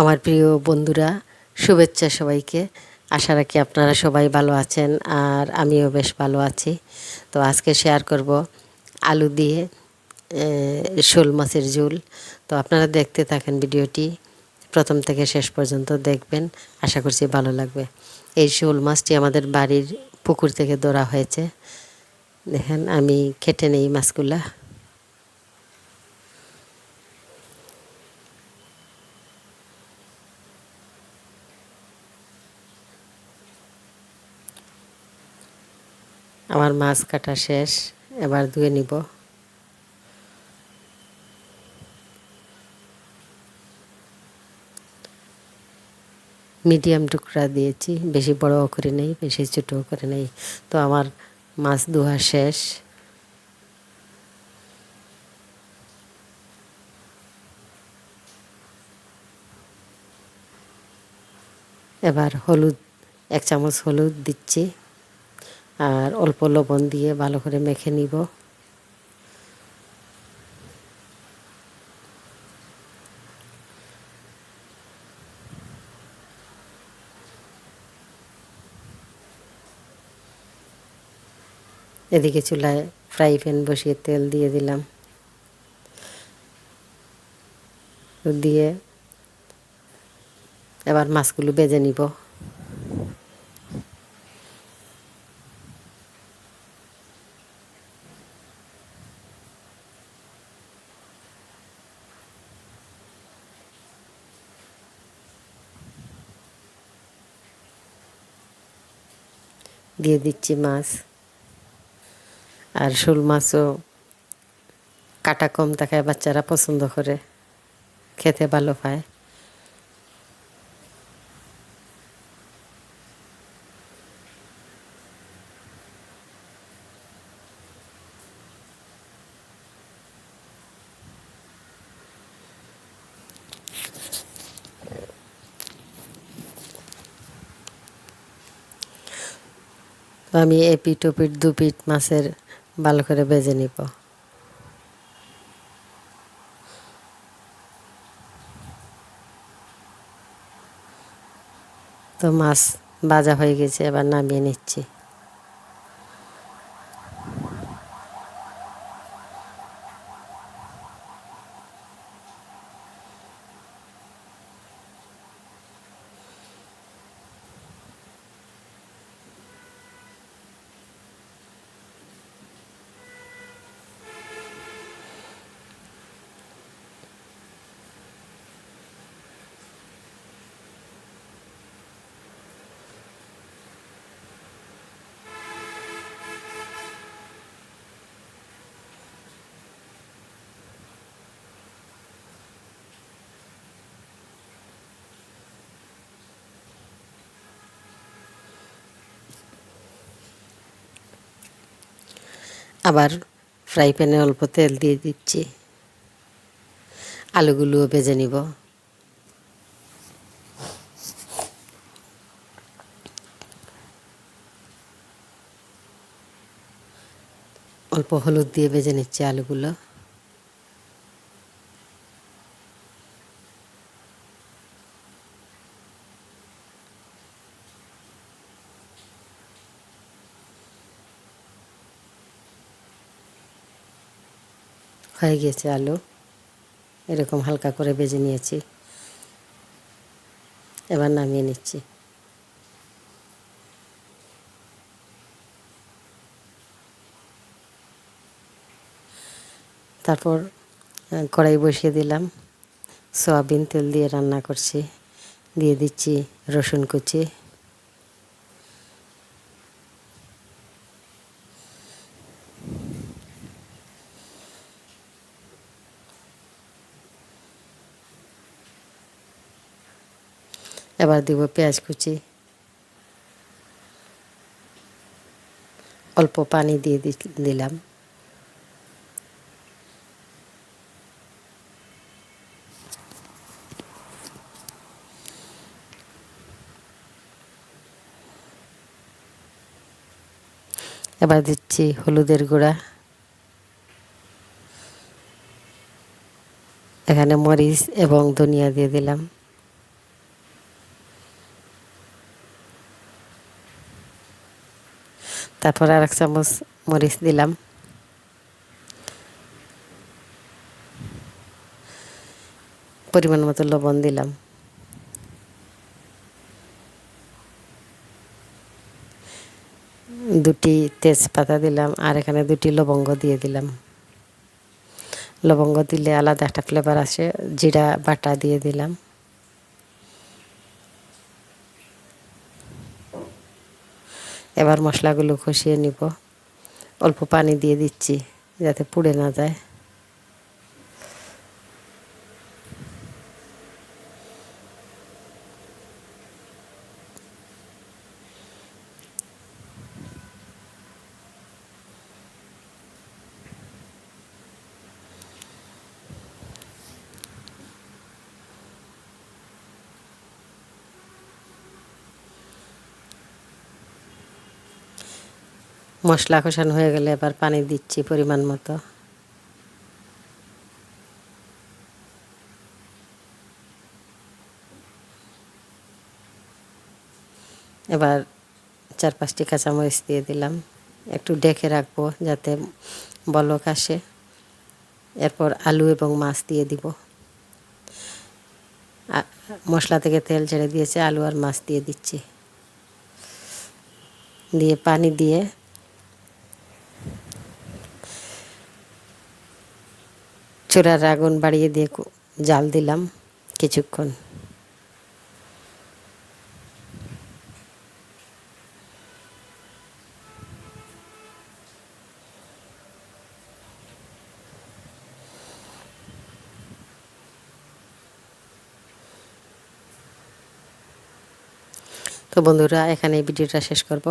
আমার প্রিয় বন্ধুরা, শুভেচ্ছা সবাইকে। আশা রাখি আপনারা সবাই ভালো আছেন আর আমিও বেশ ভালো আছি। তো আজকে শেয়ার করব আলু দিয়ে শোল মাছের ঝোল। তো আপনারা দেখতে থাকেন ভিডিওটি, প্রথম থেকে শেষ পর্যন্ত দেখবেন। আশা করছি ভালো লাগবে। এই শোল মাছটি আমাদের বাড়ির পুকুর থেকে ধরা হয়েছে। দেখেন, আমি কেটে নেই মাছগুলা। আমার মাছ কাটা শেষ, এবার ধুয়ে নিব। মিডিয়াম টুকরা দিয়েছি, বেশি বড়ও করে নেই, বেশি ছোটও করে নেই। তো আমার মাছ ধোয়া শেষ। এবার হলুদ, এক চামচ হলুদ দিচ্ছি। আর অল্প লবণ দিয়ে ভালো করে মেখে নিব। এদিকে চুলায় ফ্রাই প্যান বসিয়ে তেল দিয়ে দিলাম। দিয়ে এবার মাছগুলো বেজে নিব। দিয়ে দিচ্ছি মাছ। আর শোল মাছও কাটা কম থাকায় বাচ্চারা পছন্দ করে, খেতে ভালো পায়। তো আমি ও ওপিট দু পিট মাছের ভালো করে বেজে নিব। তো মাছ বাজা হয়ে গেছে, এবার নামিয়ে নিচ্ছি। আবার ফ্রাই প্যানে অল্প তেল দিয়ে দিচ্ছি। আলুগুলোও ভেজে নিব। অল্প হলুদ দিয়ে ভেজে নিচ্ছি আলুগুলো। হয়ে গিয়েছে আলু। এরকম হালকা করে বেজে নিয়েছি। এবার নামিয়ে নিচ্ছি। তারপর কড়াই বসিয়ে দিলাম। সয়াবিন তেল দিয়ে রান্না করছি। দিয়ে দিচ্ছি রসুন কুচি। এবার দিব পেঁয়াজ কুচি। অল্প পানি দিয়ে দিলাম। এবার দিচ্ছি হলুদের গুঁড়া। এখানে মরিচ এবং ধনিয়া দিয়ে দিলাম। তারপর আর এক চামচ মরিচ দিলাম। পরিমাণ মতো লবণ দিলাম। দুটি তেজপাতা দিলাম আর এখানে দুটি লবঙ্গ দিয়ে দিলাম। লবঙ্গ দিলে আলাদা একটা ফ্লেভার আসে, জিরা, বাটা দিয়ে দিলাম। এবার মশলাগুলো কষিয়ে নিব। অল্প পানি দিয়ে দিচ্ছি যাতে পুড়ে না যায়। মশলা কষানো হয়ে গেলে এবার পানি দিচ্ছি পরিমাণ মতো। এবার চার পাঁচটি কাঁচামরিচ দিয়ে দিলাম। একটু ডেকে রাখব যাতে বলক আসে। এরপর আলু এবং মাছ দিয়ে দিব। মশলা থেকে তেল ছেড়ে দিয়েছে, আলু আর মাছ দিয়ে দিচ্ছি। দিয়ে পানি দিয়ে চূড়ার আগুন বাড়িয়ে দিয়ে জাল দিলাম কিছুক্ষণ। তো বন্ধুরা এখানে ভিডিওটা শেষ করব।